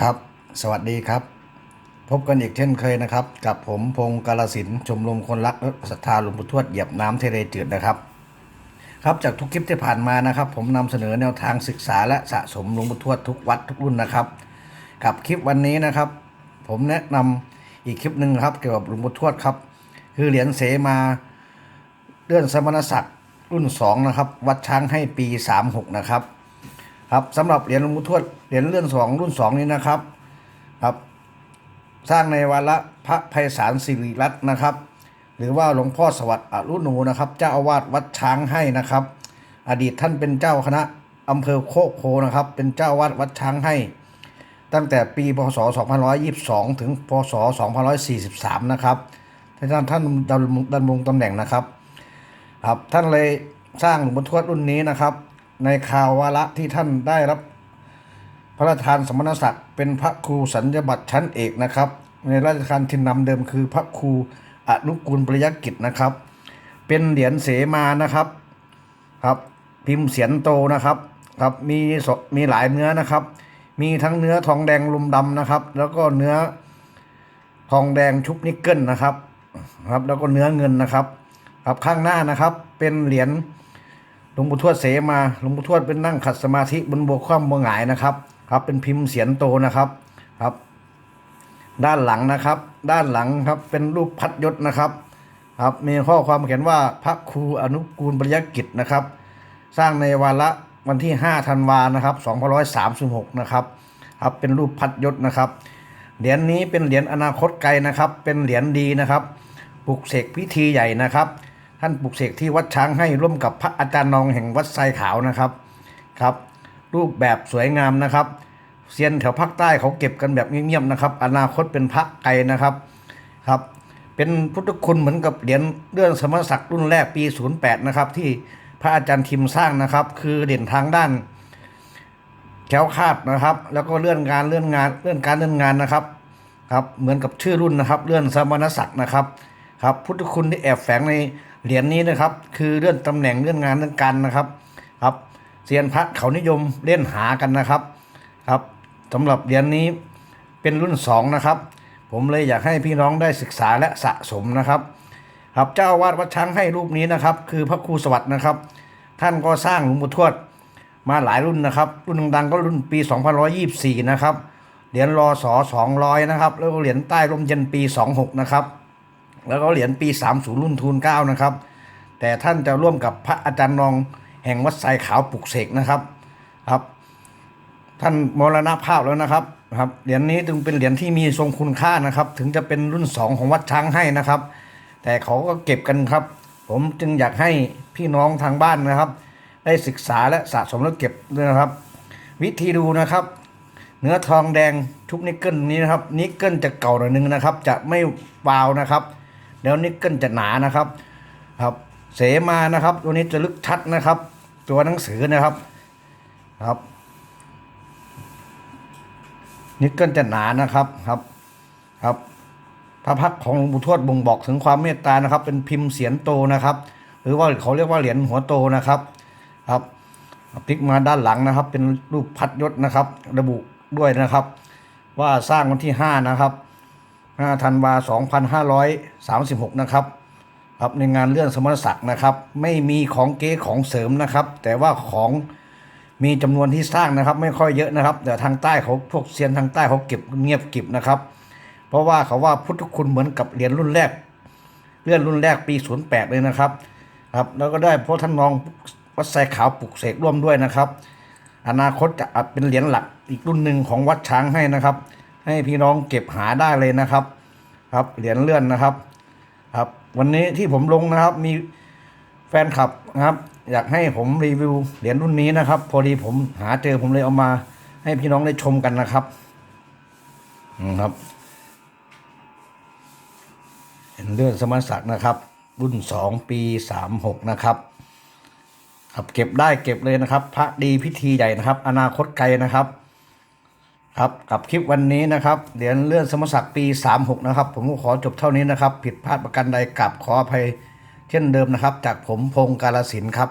ครับ สวัสดีครับ พบกันอีกเช่นเคยนะครับ กับผมพงศ์กาลสินชมรมคนรักและศรัทธาหลวงปู่ทวดเหยียบน้ำทเลจืดนะครับ ครับจากทุกคลิปที่ผ่านมานะครับ ผมนำเสนอแนวทางศึกษาและสะสมหลวงปู่ทวดทุกวัดทุกรุ่นนะครับ กับคลิปวันนี้นะครับ ผมแนะนำอีกคลิปหนึ่งครับเกี่ยวกับหลวงปู่ทวดครับ คือเหรียญเสมาเลื่อนสมณศักดิ์รุ่น2นะครับวัดช้างให้ปี 36 นะครับ ครับสำหรับเหรียญหลวงปู่ทวดเหรียญเลื่อนสองรุ่นสองนี้นะครับครับ สร้างในวาระพระไพศาลสิริรัตน์นะครับ หรือว่าหลวงพ่อสวัสดิ์อรุณูนะครับ เจ้าอาวาสวัดช้างให้นะครับ อดีตท่านเป็นเจ้าคณะอำเภอโคกโพนะครับ เป็นเจ้าวาสวัดช้างให้ ตั้งแต่ปีพศ 2522 ถึงพศ 2543 นะครับท่านท่านดำรงดำรงตำแหน่งนะครับ ครับท่านเลยสร้างหลวงปู่ทวดรุ่นนี้นะครับ ในคราววาระที่ท่านได้รับพระราชทานสมณศักดิ์เป็นพระครูสัญญบัตรชั้นเอกนะครับ ในราชการที่นำเดิมคือพระครูอนุกูลปริยกิจนะครับ เป็นเหรียญเสมานะครับครับ พิมพ์เสียนโตนะครับครับมีมีหลายเนื้อนะครับ มีทั้งเนื้อทองแดงลุมดำนะครับ แล้วก็เนื้อทองแดงชุบนิกเกิลนะครับครับ แล้วก็เนื้อเงินนะครับ ครับข้างหน้านะครับเป็นเหรียญ หลวงปู่ทวดเสมาหลวงปู่ทวดเป็นนั่งขัดสมาธิบนบวคว่ำบวหงายนะครับ ครับ เป็นพิมพ์เสียนโตนะครับครับ ด้านหลังนะครับ ด้านหลังครับเป็นรูปพัดยศนะครับ ครับมีข้อความเขียนว่าพระครูอนุกูลปริยกิจนะครับ สร้างในวาระวันที่5ธันวานะครับ2536นะครับครับเป็นรูปพัดยศนะครับเหรียญนี้เป็นเหรียญอนาคตไกลนะครับ เป็นเหรียญดีนะครับปลุกเสกพิธีใหญ่นะครับ ท่านปลุกเสกที่วัดช้างให้ร่วมกับพระอาจารย์นองแห่งวัดไซขาวนะครับครับ รูปแบบสวยงามนะครับเซียนแถวภาคใต้เขาเก็บกันแบบเงียบๆนะครับ อนาคตเป็นพระไกลนะครับครับ เป็นพุทธคุณเหมือนกับเหรียญเรื่องสมณศักดิ์รุ่นแรกปี 08 นะครับ ที่พระอาจารย์ทิมสร้างนะครับ คือเด่นทางด้านแคล้วคาดนะครับ แล้วก็เลื่อนงานเลื่อนงานเลื่อนการเลื่อนงานนะครับครับ เหมือนกับชื่อรุ่นนะครับ เลื่อนสมณศักดิ์นะครับ ครับ พุทธคุณที่แอบแฝงใน เหรียญนี้นะครับ คือเลื่อนตำแหน่งเลื่อนงานเลื่อนการนะครับครับเซียนพระเขานิยมเล่นหากันนะครับครับสำหรับเหรียญนี้เป็นรุ่นสองนะครับ ผมเลยอยากให้พี่น้องได้ศึกษาและสะสมนะครับ ครับเจ้าอาวาดวัดช้างให้รูปนี้นะครับ คือพระครูสวัสดิ์นะครับ ท่านก็สร้างหลวงปู่ทวดมาหลายรุ่นนะครับ รุ่นดังๆก็รุ่นปี 2124 นะครับ เหรียญรอสอ200 นะครับ แล้วก็เหรียญใต้ร่มเย็นปี 26 นะครับ แล้วก็เหรียญปี 30 รุ่นทูล9นะครับ แต่ท่านจะร่วมกับพระอาจารย์นองแห่งวัดไซขาวปลุกเสกนะครับครับ ท่านมรณภาพแล้วนะครับครับเหรียญนี้จึงเป็นเหรียญที่มีทรงคุณค่านะครับ ถึงจะเป็นรุ่นสองของวัดช้างให้นะครับ แต่เขาก็เก็บกันครับ ผมจึงอยากให้พี่น้องทางบ้านนะครับ ได้ศึกษาและสะสมและเก็บด้วยนะครับ วิธีดูนะครับ เนื้อทองแดงชุบนิกเกิลนี้นะครับนิกเกิลจะเก่าหน่อยนึงนะครับ จะไม่วาวนะครับ แล้วนิกเกิลจะหนานะครับ ครับเสมานะครับ ตัวนี้จะลึกชัดนะครับ ตัวหนังสือนะครับครับ นิกเกิลจะหนานะครับครับครับพระพักของหลวงปู่ทวดบ่งบอกถึงความเมตตานะครับ เป็นพิมพ์เสียนโตนะครับ หรือว่าเขาเรียกว่าเหรียญหัวโตนะครับ ครับพลิกมาด้านหลังนะครับ เป็นรูปพัดยศนะครับ ระบุด้วยนะครับ ว่าสร้างวันที่5นะครับ 5ธันวา2536 นะครับครับในงานเลื่อนสมณศักดิ์นะครับ ไม่มีของเก๊ของเสริมนะครับ แต่ว่าของมีจำนวนที่สร้างนะครับ ไม่ค่อยเยอะนะครับแต่ทางใต้เขาพวกเซียนทางใต้เขาเก็บเงียบกิบนะครับ เพราะว่าเขาว่าพุทธคุณเหมือนกับเหรียญรุ่นแรกเลื่อนรุ่นแรกปี 08 เลยนะครับครับแล้วก็ได้เพราะท่านรองวัดไซขาวปลุกเสกร่วมด้วยนะครับ อนาคตจะเป็นเหรียญหลักอีกรุ่นหนึ่งของวัดช้างให้นะครับ ให้พี่น้องเก็บหาได้เลยนะครับ ครับเหรียญเลื่อนนะครับ ครับ วันนี้ที่ผมลงนะครับ มีแฟนคลับนะครับ อยากให้ผมรีวิวเหรียญรุ่นนี้นะครับ พอดีผมหาเจอผมเลยเอามา ให้พี่น้องได้ชมกันนะครับอืมครับเห็นเลื่อนสมณศักดิ์นะครับ รุ่นสองปีสามหกนะครับครับเก็บได้เก็บเลยนะครับ พระดีพิธีใหญ่นะครับ อนาคตไกลนะครับ ครับกับคลิปวันนี้นะครับเหรียญเลื่อนสมศักดิ์ปี 36 นะครับ ผมก็ขอจบเท่านี้นะครับ ผิดพลาดประการใดกลับขออภัยเช่นเดิมนะครับ จากผมพงศ์กาลสินธุ์ครับ